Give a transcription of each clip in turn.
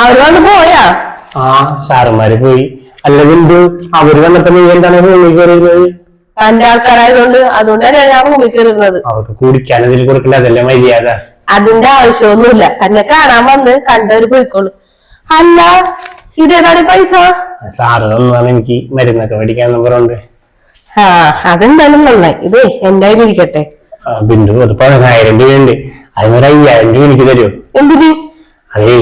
അവർ വന്ന് പോയാ? ആ സാറന്മാര് പോയി. അല്ലെങ്കിൽ എന്ത്? അവർ വന്നിട്ട് നീ എന്താണ് റൂമിൽ കയറിയിരുന്നത്? തന്റെ ആൾക്കാരായതുകൊണ്ട് അതുകൊണ്ടാണ് ഞാൻ റൂമിൽ കയറുന്നത് അവർക്ക് കുടിക്കാൻ ഇതിൽ കൊടുക്കണ്ട? അതല്ലേ മര്യാദ. അതിന്റെ ആവശ്യമൊന്നുമില്ല. തന്നെ കാണാൻ വന്ന് കണ്ടവര് പോയിക്കോളൂ. അല്ല ഇതേതാണ് പൈസ? സാറ് തന്നാണ് എനിക്ക് മരുന്നൊക്കെ മേടിക്കാൻ പറഞ്ഞുണ്ട്. ആ അതെന്തായാലും നന്നായി. ഇതേ എന്റെ കയ്യിലിരിക്കട്ടെ ആ, ബിന്ദു അത് പതിനായിരം രൂപയുണ്ട്. അതിനൊരു അയ്യായിരം രൂപ എനിക്ക് തരുമോ? എന്തിന്? അതേ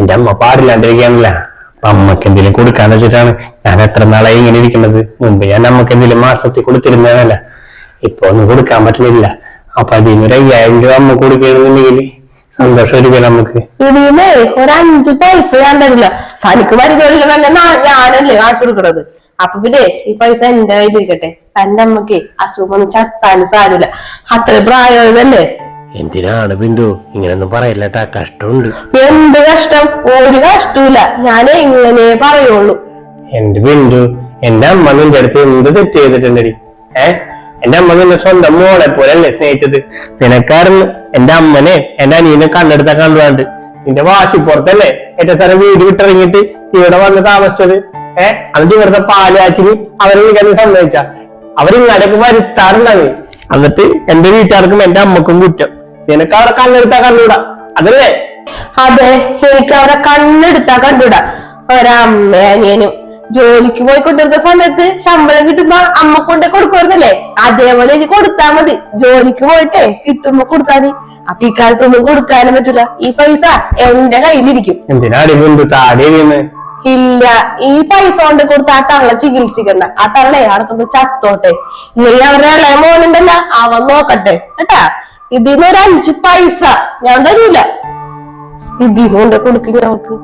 എന്റെ അമ്മ പാടില്ലാണ്ടിരിക്കാനില്ല അപ്പൊ അമ്മയ്ക്ക് എന്തെങ്കിലും കൊടുക്കാന്ന് വെച്ചിട്ടാണ് ഞാൻ എത്ര നാളായി ഇങ്ങനെ ഇരിക്കുന്നത്? മുമ്പ് ഞാൻ അമ്മയ്ക്ക് എന്തെങ്കിലും മാസത്തിൽ കൊടുത്തിരുന്നതല്ല? ഇപ്പൊ ഒന്നും കൊടുക്കാൻ പറ്റുന്നില്ല. അപ്പൊ അതിനൊരു അയ്യായിരം രൂപ അമ്മ കൊടുക്കണമെന്നുണ്ടെങ്കിൽ സന്തോഷമായിരിക്കും നമുക്ക് ഒരു അഞ്ചു പൈസ ഞാൻ തരില്ല. തനിക്ക് മരുന്ന് ഞാനല്ലേ കാശ് കൊടുക്കണത്. അപ്പൊ പിന്നെ ഈ പൈസ എന്റെ കയ്യിലിരിക്കട്ടെ. തന്റെ അമ്മയ്ക്ക് അസുഖം ചത്താനും സാരമില്ല. അത്ര പ്രായമായതല്ലേ? എന്തിനാണ് ബിന്ദു? ഇങ്ങനൊന്നും പറയില്ലട്ടാ കഷ്ടമുണ്ട്. എന്ത് കഷ്ടം? ഒരു കഷ്ടമില്ല ഞാൻ ഇങ്ങനെ പറയുള്ളൂ. എന്റെ ബിന്ദു? എന്റെ അമ്മ നിന്റെ അടുത്ത് എന്ത് തെറ്റ് ചെയ്തിട്ടുണ്ടടി? ഏ? എന്റെ അമ്മ നിന്നെ സ്വന്തം മോളെ പോലല്ലേ സ്നേഹിച്ചത്? നിനക്കായിരുന്നു എന്റെ അമ്മനെ എന്റെ അനിയനെ കണ്ടെടുത്ത കണ്ടുവാണ്ട് നിന്റെ വാശി പുറത്തല്ലേ? ഏറ്റവും സ്ഥലം വീട് വിട്ടിറങ്ങിയിട്ട് ഇവിടെ വന്ന് താമസിച്ചത്. ഏ? അന്നിട്ട് ഇവിടുത്തെ പാലാച്ചിന് അവരെ വിളിക്കാൻ സമ്മതിച്ച. അവരിങ്ങടക്ക് വരുത്താറുണ്ടാവും. എന്നിട്ട് എന്റെ വീട്ടുകാർക്കും എന്റെ അമ്മക്കും കുറ്റം. നിനക്ക് അവിടെ കണ്ണെടുത്താ കണ്ടുകൂടാ അതല്ലേ? അതെ എനിക്ക് അവരെ കണ്ണെടുത്താ കണ്ടുടാ. ഒരമ്മ അനിയനും ജോലിക്ക് പോയി കൊണ്ടിരുന്ന സമയത്ത് ശമ്പളം കിട്ടുമ്പോ അമ്മ കൊണ്ടേ കൊടുക്കുമായിരുന്നല്ലേ? അതേപോലെ എനിക്ക് കൊടുത്താ മതി. ജോലിക്ക് പോയിട്ടേ കിട്ടുമ്പോ കൊടുത്താ മതി. അപ്പൊ ഈ കാലത്തൊന്നും കൊടുക്കാനും പറ്റില്ല ഈ പൈസ എന്റെ കയ്യിലിരിക്കും. ഇല്ല ഈ പൈസ കൊണ്ട് കൊടുത്ത ആ തള്ള ചികിത്സിക്കണ്ട. ആ തള്ളേ അവിടെ ചത്തോട്ടെ. ഇല്ലെങ്കിൽ അവരുടെ ഇളയ മോനുണ്ടല്ല അവൻ നോക്കട്ടെ. കേട്ടാ? ഇതിന്ന് ഒരു അഞ്ച് പൈസ ഞാൻ തരൂല. ഇതിന്ന് കൊണ്ട് കൊടുക്കും ഞങ്ങൾക്ക്